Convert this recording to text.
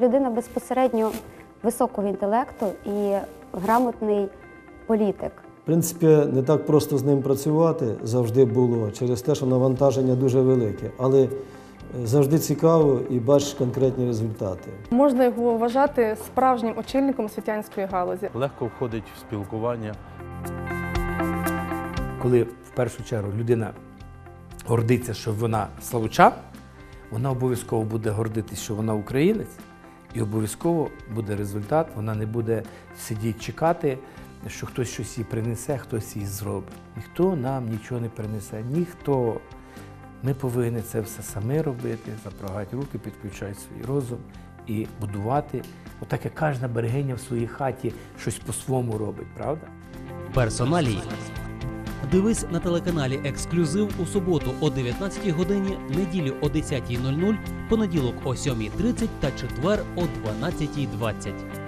людина безпосередньо високого інтелекту і грамотний політик. В принципі, не так просто з ним працювати завжди було через те, що навантаження дуже велике, але е, завжди цікаво і бачиш конкретні результати. Можна його вважати справжнім очільником освітянської галузі. легко входить в спілкування. коли в першу чергу людина гордиться, що вона славучан, вона обов'язково буде гордитися, що вона українець, і обов'язково буде результат. Вона не буде сидіти чекати, що хтось щось їй принесе, хтось їй зробить. Ніхто нам нічого не принесе, ніхто. Ми повинні це все самі робити, запрагати руки, підключати свій розум і будувати. Отак як кожна берегиня в своїй хаті щось по-своєму робить, правда? Персоналії. Дивись на телеканалі Ексклюзив у суботу о 19 годині, неділю о 10.00, понеділок о 7.30 та четвер о 12.20.